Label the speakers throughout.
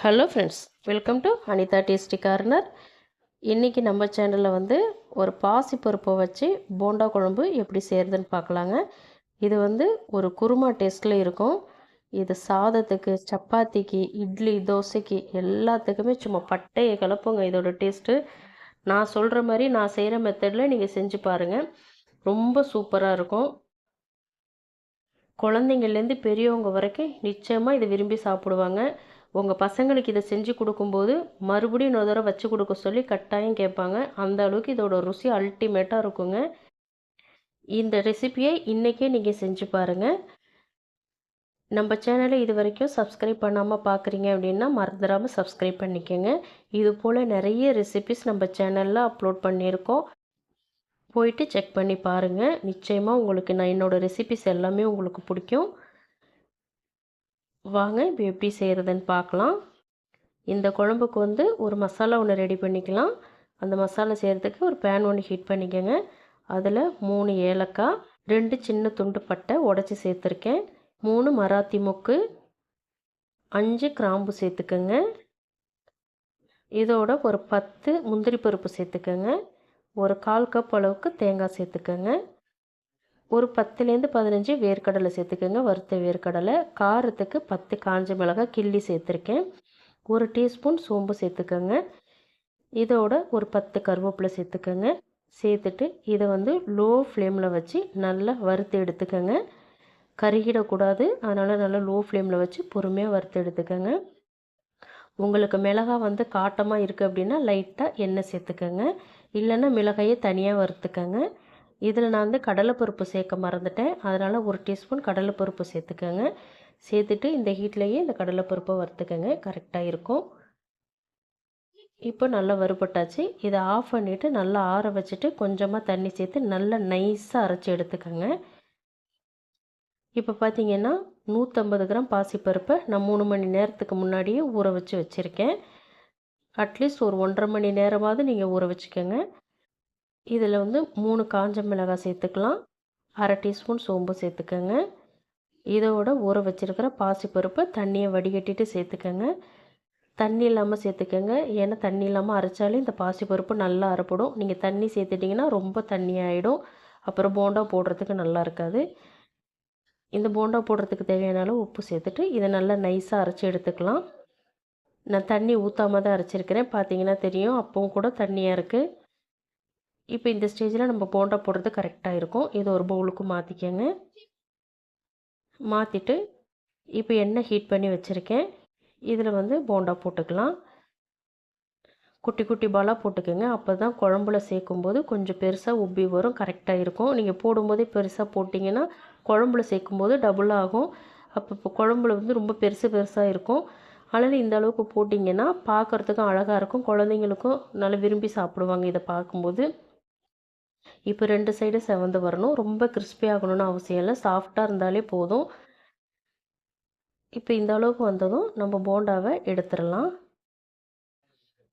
Speaker 1: Hello friends welcome to Anitha tasty corner இன்றைக்கி நம்ம சேனலில் வந்து ஒரு பாசி பருப்பை வச்சு போண்டா குழம்பு எப்படி செய்கிறதுன்னு பார்க்கலாங்க. இது வந்து ஒரு குருமா டேஸ்ட்டில் இருக்கும். இது சாதத்துக்கு சப்பாத்திக்கு இட்லி தோசைக்கு எல்லாத்துக்குமே சும்மா பட்டையை கலப்புங்க இதோட டேஸ்ட்டு நான் சொல்கிற மாதிரி நான் செய்கிற மெத்தடில் நீங்கள் செஞ்சு பாருங்கள் ரொம்ப சூப்பராக இருக்கும். குழந்தைங்கள்லேருந்து பெரியவங்க வரைக்கும் நிச்சயமாக இதை விரும்பி சாப்பிடுவாங்க. உங்கள் பசங்களுக்கு இதை செஞ்சு கொடுக்கும்போது மறுபடியும் இன்னொரு தடவை வச்சு கொடுக்க சொல்லி கட்டாயம் கேட்பாங்க. அந்த அளவுக்கு இதோட ருசி அல்டிமேட்டாக இருக்குங்க. இந்த ரெசிபியை இன்றைக்கே நீங்கள் செஞ்சு பாருங்கள் நம்ம சேனலை இது வரைக்கும் சப்ஸ்கிரைப் பண்ணாமல் பார்க்குறீங்க அப்படின்னா மறந்துடாமல் சப்ஸ்கிரைப் பண்ணிக்கோங்க. இது போல் நிறைய ரெசிபிஸ் நம்ம சேனலில் அப்லோட் பண்ணியிருக்கோம். போயிட்டு செக் பண்ணி பாருங்கள் நிச்சயமாக உங்களுக்கு நான் என்னோடய ரெசிபிஸ் எல்லாமே உங்களுக்கு பிடிக்கும். வாங்க இப்போ எப்படி செய்கிறதுன்னு பார்க்கலாம். இந்த குழம்புக்கு வந்து ஒரு மசாலா ஒன்று ரெடி பண்ணிக்கலாம். அந்த மசாலா செய்கிறதுக்கு ஒரு பேன் ஒன்று ஹீட் பண்ணிக்கோங்க. அதில் மூணு ஏலக்காய் ரெண்டு சின்ன துண்டு பட்டை உடச்சி சேர்த்துருக்கேன். மூணு மராத்தி மொக்கு அஞ்சு கிராம்பு சேர்த்துக்கோங்க. இதோட ஒரு பத்து முந்திரி பருப்பு சேர்த்துக்கோங்க. ஒரு கால் கப் அளவுக்கு தேங்காய் சேர்த்துக்கோங்க. ஒரு பத்துலேருந்து பதினஞ்சு வேர்க்கடலை சேர்த்துக்கோங்க. வறுத்த வேர்க்கடலை காரத்துக்கு பத்து காஞ்ச மிளகாய் கிள்ளி சேர்த்துருக்கேன். ஒரு டீஸ்பூன் சோம்பு சேர்த்துக்கோங்க. இதோட ஒரு பத்து கருவேப்பிலை சேர்த்துக்கோங்க. சேர்த்துட்டு இதை வந்து லோ ஃப்ளேமில் வச்சு நல்லா வறுத்து எடுத்துக்கோங்க. கருகிடக்கூடாது. அதனால் நல்லா லோ ஃப்ளேமில் வச்சு பொறுமையாக வறுத்து எடுத்துக்கோங்க. உங்களுக்கு மிளகாய் வந்து காட்டமாக இருக்குது அப்படின்னா லைட்டாக எண்ணெய் சேர்த்துக்கோங்க. இல்லைன்னா மிளகாயை தனியாக வறுத்துக்கோங்க. இதில் நான் வந்து கடலைப்பருப்பு சேர்க்க மறந்துட்டேன். அதனால் ஒரு டீஸ்பூன் கடலைப்பருப்பு சேர்த்துக்கோங்க. சேர்த்துட்டு இந்த ஹீட்லேயே இந்த கடலைப்பருப்பை வறுத்துக்கோங்க. கரெக்டாக இருக்கும். இப்போ நல்லா வறுபட்டாச்சு. இதை ஆஃப் பண்ணிவிட்டு நல்லா ஆற வச்சுட்டு கொஞ்சமாக தண்ணி சேர்த்து நல்லா நைஸாக அரைச்சி எடுத்துக்கோங்க. இப்போ பார்த்தீங்கன்னா நூற்றம்பது கிராம் பாசிப்பருப்பை நான் மூணு மணி நேரத்துக்கு முன்னாடியே ஊற வச்சு வச்சுருக்கேன். அட்லீஸ்ட் ஒரு ஒன்றரை மணி நேரமாவது நீங்கள் ஊற வச்சுக்கோங்க. இதில் வந்து மூணு காஞ்ச மிளகாய் சேர்த்துக்கலாம். அரை டீஸ்பூன் சோம்பு சேர்த்துக்கோங்க. இதோட ஊற வச்சுருக்கிற பாசிப்பருப்பை தண்ணியை வடிகட்டிட்டு சேர்த்துக்கோங்க. தண்ணி இல்லாமல் சேர்த்துக்கோங்க. ஏன்னா தண்ணி இல்லாமல் அரைச்சாலே இந்த பாசிப்பருப்பு நல்லா அரைப்படும். நீங்கள் தண்ணி சேர்த்துட்டிங்கன்னா ரொம்ப தண்ணி ஆகிடும் அப்புறம் போண்டா போடுறதுக்கு நல்லா இருக்காது. இந்த போண்டா போடுறதுக்கு தேவையான அளவு உப்பு சேர்த்துட்டு இதை நல்லா நைஸாக அரைச்சி எடுத்துக்கலாம். நான் தண்ணி ஊற்றாம தான் அரைச்சிருக்கிறேன். பார்த்தீங்கன்னா தெரியும். அப்பவும் கூட தண்ணியாக இருக்குது. இப்போ இந்த ஸ்டேஜில் நம்ம போண்டா போடுறது கரெக்டாக இருக்கும். இதை ஒரு பவுலுக்கு மாற்றிக்கங்க மாற்றிட்டு இப்போ எண்ணெய் ஹீட் பண்ணி வச்சுருக்கேன். இதில் வந்து போண்டா போட்டுக்கலாம். குட்டி குட்டி பாலாக போட்டுக்கோங்க. அப்போ தான் குழம்புல சேர்க்கும்போது கொஞ்சம் பெருசாக உப்பி வரும் கரெக்டாக இருக்கும். நீங்கள் போடும்போதே பெருசாக போட்டிங்கன்னா குழம்புல சேர்க்கும்போது டபுள் ஆகும். அப்போ இப்போ குழம்புல வந்து ரொம்ப பெருசு பெருசாக இருக்கும். அதனால் இந்த அளவுக்கு போட்டிங்கன்னா பார்க்குறதுக்கும் அழகாக இருக்கும். குழந்தைங்களுக்கும் நல்லா விரும்பி சாப்பிடுவாங்க இதை பார்க்கும்போது. இப்போ ரெண்டு சைடு செவந்து வரணும். ரொம்ப கிறிஸ்பி ஆகணும்னு அவசியம் இல்லை. சாஃப்டாக இருந்தாலே போதும். இப்போ இந்த அளவுக்கு வந்ததும் நம்ம போண்டாவை எடுத்துடலாம்.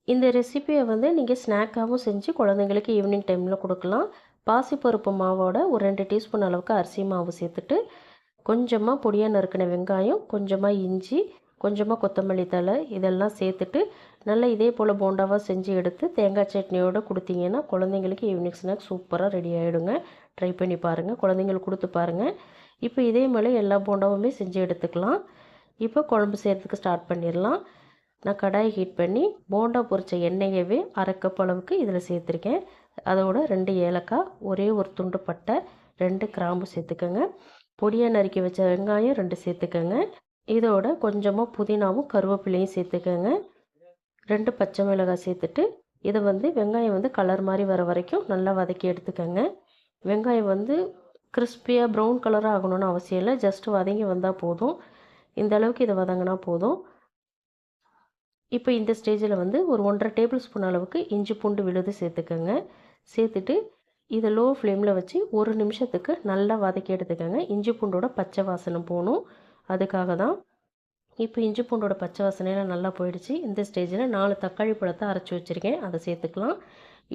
Speaker 1: இந்த ரெசிப்பியை வந்து நீங்கள் ஸ்நாக்காகவும் செஞ்சு குழந்தைங்களுக்கு ஈவினிங் டைமில் கொடுக்கலாம். பாசிப்பருப்பு மாவோட ஒரு ரெண்டு டீஸ்பூன் அளவுக்கு அரிசி மாவு சேர்த்துட்டு கொஞ்சமாக பொடியாக நறுக்கின வெங்காயம் கொஞ்சமாக இஞ்சி கொஞ்சமாக கொத்தமல்லி தழை இதெல்லாம் சேர்த்துட்டு நல்லா இதே போல் போண்டாவாக செஞ்சு எடுத்து தேங்காய் சட்னியோடு கொடுத்தீங்கன்னா குழந்தைங்களுக்கு ஈவினிங் ஸ்நாக்ஸ் சூப்பராக ரெடி ஆகிடுங்க ட்ரை பண்ணி பாருங்கள் குழந்தைங்களுக்கு கொடுத்து பாருங்கள் இப்போ இதே மாதிரி எல்லா போண்டாவுமே செஞ்சு எடுத்துக்கலாம். இப்போ குழம்பு செய்கிறதுக்கு ஸ்டார்ட் பண்ணிடலாம். நான் கடாய் ஹீட் பண்ணி போண்டா பொரித்த எண்ணெயவே அரை கப் அளவுக்கு இதில் சேர்த்துருக்கேன். அதோட ரெண்டு ஏலக்காய் ஒரே ஒரு துண்டு பட்டை ரெண்டு கிராம்பு சேர்த்துக்கோங்க. பொடியாக நறுக்கி வச்ச வெங்காயம் ரெண்டு சேர்த்துக்கோங்க. இதோட கொஞ்சமாக புதினாவும் கருவேப்பிலையும் சேர்த்துக்கோங்க. ரெண்டு பச்சை மிளகாய் சேர்த்துட்டு இதை வந்து வெங்காயம் வந்து கலர் மாதிரி வர வரைக்கும் நல்லா வதக்கி எடுத்துக்கோங்க. வெங்காயம் வந்து கிறிஸ்பியாக ப்ரௌன் கலராக ஆகணும்னு அவசியம் இல்லை. ஜஸ்ட் வதங்கி வந்தால் போதும். இந்த அளவுக்கு இதை வதங்கினா போதும். இப்போ இந்த ஸ்டேஜில் வந்து ஒரு ஒன்றரை டேபிள் ஸ்பூன் அளவுக்கு இஞ்சி பூண்டு விழுது சேர்த்துக்கோங்க. சேர்த்துட்டு இதை லோ ஃப்ளேமில் வச்சு ஒரு நிமிஷத்துக்கு நல்லா வதக்கி எடுத்துக்கோங்க. இஞ்சி பூண்டோட பச்சை வாசனை போகணும். அதுக்காக தான் இப்போ இஞ்சி பூண்டோட பச்சை வாசனையெல்லாம் நல்லா போயிடுச்சு. இந்த ஸ்டேஜில் நாலு தக்காளி பழத்தை அரைச்சி வச்சுருக்கேன். அதை சேர்த்துக்கலாம்.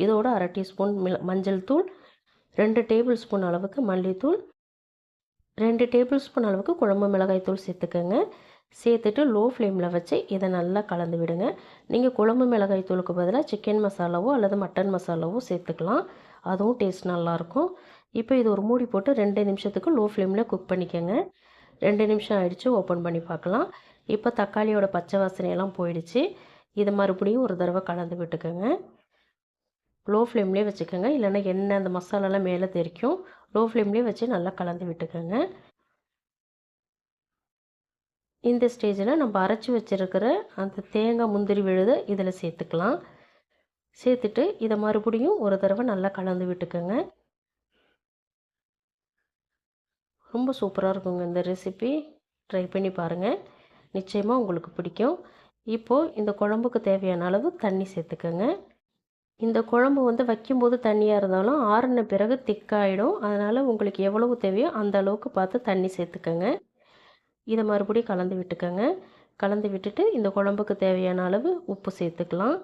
Speaker 1: இதோட அரை டீஸ்பூன் மிள மஞ்சள் தூள் ரெண்டு டேபிள் ஸ்பூன் அளவுக்கு மல்லித்தூள் ரெண்டு டேபிள் ஸ்பூன் அளவுக்கு குழம்பு மிளகாய் தூள் சேர்த்துக்கோங்க. சேர்த்துட்டு லோ ஃப்ளேமில் வச்சு இதை நல்லா கலந்து விடுங்க. நீங்கள் குழம்பு மிளகாய் தூளுக்கு பதிலாக சிக்கன் மசாலாவோ அல்லது மட்டன் மசாலாவோ சேர்த்துக்கலாம். அதுவும் டேஸ்ட் நல்லாயிருக்கும் இப்போ இது ஒரு மூடி போட்டு ரெண்டு நிமிஷத்துக்கு லோ ஃப்ளேமில் குக் பண்ணிக்கோங்க. ரெண்டு நிமிஷம் ஆயிடுச்சு ஓப்பன் பண்ணி பார்க்கலாம். இப்போ தக்காளியோட பச்சை வாசனையெல்லாம் போயிடுச்சு. இதை மறுபடியும் ஒரு தடவை கலந்து விட்டுக்கோங்க. லோ ஃப்ளேம்லேயே வச்சுக்கோங்க. இல்லைன்னா எண்ணெய் அந்த மசாலாலாம் மேலே தெரிக்கும் லோ ஃப்ளேம்லேயே வச்சு நல்லா கலந்து விட்டுக்கோங்க. இந்த ஸ்டேஜில் நம்ம அரைச்சி வச்சுருக்கிற அந்த தேங்காய் முந்திரி விழுதை இதில் சேர்த்துக்கலாம். சேர்த்துட்டு இதை மறுபடியும் ஒரு தடவை நல்லா கலந்து விட்டுக்கோங்க. ரொம்ப சூப்பராக இருக்குங்க இந்த ரெசிபி ட்ரை பண்ணி பாருங்கள் நிச்சயமாக உங்களுக்கு பிடிக்கும். இப்போது இந்த குழம்புக்கு தேவையான அளவு தண்ணி சேர்த்துக்கோங்க. இந்த குழம்பு வந்து வைக்கும்போது தண்ணியாக இருந்தாலும் ஆறின பிறகு திக்காயிடும். அதனால் உங்களுக்கு எவ்வளவு தேவையோ அந்த அளவுக்கு பார்த்து தண்ணி சேர்த்துக்கோங்க. இதை மறுபடியும் கலந்து விட்டுக்கோங்க. கலந்து விட்டுட்டு இந்த குழம்புக்கு தேவையான அளவு உப்பு சேர்த்துக்கலாம்.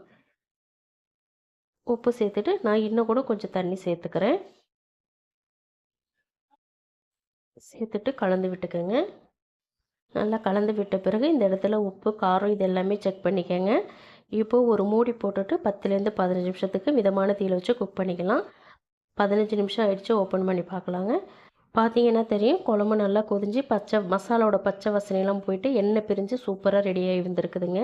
Speaker 1: உப்பு சேர்த்துட்டு நான் இன்னும் கூட கொஞ்சம் தண்ணி சேர்த்துக்கிறேன். சேர்த்துட்டு கலந்து விட்டுக்கோங்க. நல்லா கலந்து விட்ட பிறகு இந்த இடத்துல உப்பு காரம் இது எல்லாமே செக் பண்ணிக்கோங்க. இப்போது ஒரு மூடி போட்டுட்டு பத்துலேருந்து பதினஞ்சு நிமிஷத்துக்கு மிதமான தீயில் வச்சு குக் பண்ணிக்கலாம். பதினஞ்சு நிமிஷம் ஆகிடுச்சு ஓப்பன் பண்ணி பார்க்கலாங்க. பார்த்தீங்கன்னா தெரியும் குழம்பு நல்லா கொதிஞ்சு பச்சை மசாலாவோட பச்சை வசனையெல்லாம் போயிட்டு எண்ணெய் பிரிஞ்சு சூப்பராக ரெடியாகி வந்துருக்குதுங்க.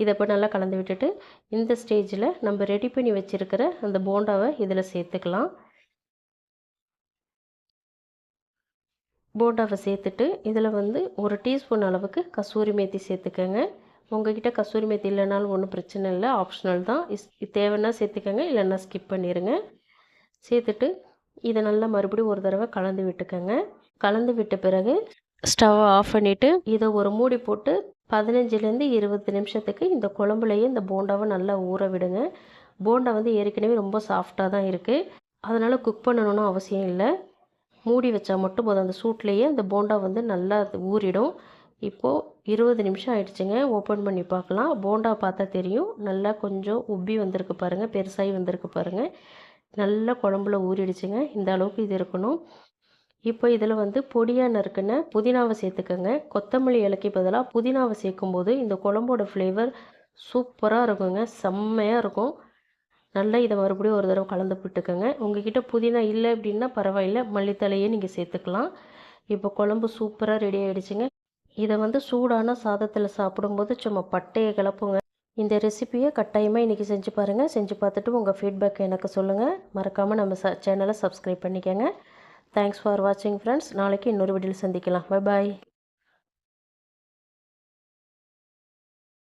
Speaker 1: இதை இப்போ நல்லா கலந்து விட்டுட்டு இந்த ஸ்டேஜில் நம்ம ரெடி பண்ணி வச்சுருக்கிற அந்த போண்டாவை இதில் சேர்த்துக்கலாம். போண்டாவை சேர்த்துட்டு இதில் வந்து ஒரு டீஸ்பூன் அளவுக்கு கசூரி மேத்தி சேர்த்துக்கோங்க. உங்ககிட்ட கசூரி மேத்தி இல்லைனாலும் ஒன்றும் பிரச்சனை இல்லை. ஆப்ஷனல் தான். இஸ் தேவைன்னா சேர்த்துக்கோங்க இல்லைன்னா ஸ்கிப் பண்ணிடுங்க சேர்த்துட்டு இதை நல்லா மறுபடியும் ஒரு தடவை கலந்து விட்டுக்கோங்க. கலந்து விட்ட பிறகு ஸ்டவ்வை ஆஃப் பண்ணிவிட்டு இதை ஒரு மூடி போட்டு பதினஞ்சுலேருந்து இருபது நிமிஷத்துக்கு இந்த குழம்புலையே இந்த போண்டாவை நல்லா ஊற விடுங்க. போண்டா வந்து ஏற்கனவே ரொம்ப சாஃப்டாக தான் இருக்குது அதனால் குக் பண்ணணும்னு அவசியம் இல்லை. மூடி வச்சா மட்டும் போதும். அந்த சூட்லேயே அந்த போண்டா வந்து நல்லா ஊறிடும். இப்போது இருபது நிமிஷம் ஆயிடுச்சுங்க. ஓப்பன் பண்ணி பார்க்கலாம். போண்டா பார்த்தா தெரியும். நல்லா கொஞ்சம் உப்பி வந்திருக்கு பாருங்கள் பெருசாகி வந்திருக்கு பாருங்கள் நல்லா குழம்புல ஊறிடுச்சுங்க. இந்த அளவுக்கு இது இருக்கணும். இப்போ இதில் வந்து பொடியாக நறுக்குன புதினாவை சேர்த்துக்கோங்க. கொத்தமல்லி இலக்கி பதிலாக புதினாவை சேர்க்கும்போது இந்த குழம்போட ஃப்ளேவர் சூப்பராக இருக்குங்க. செம்மையாக இருக்கும். நல்லா இதை மறுபடியும் ஒரு தடவை கலந்து விட்டுக்கோங்க. உங்ககிட்ட புதினா இல்லை அப்படின்னா பரவாயில்ல. மல்லித்தலையே நீங்கள் சேர்த்துக்கலாம். இப்போ குழம்பு சூப்பராக ரெடி ஆகிடுச்சுங்க இதை வந்து சூடான சாதத்தில் சாப்பிடும்போது சும்மா பட்டையை கிளப்புங்க இந்த ரெசிப்பியை கட்டாயமாக இன்றைக்கி செஞ்சு பாருங்கள் செஞ்சு பார்த்துட்டு உங்கள் ஃபீட்பேக் எனக்கு சொல்லுங்கள் மறக்காமல் நம்ம ச சேனலை சப்ஸ்கிரைப் பண்ணிக்கோங்க. தேங்க்ஸ் ஃபார் வாட்சிங் ஃப்ரெண்ட்ஸ் நாளைக்கு இன்னொரு வீடியோவில் சந்திக்கலாம். Bye bye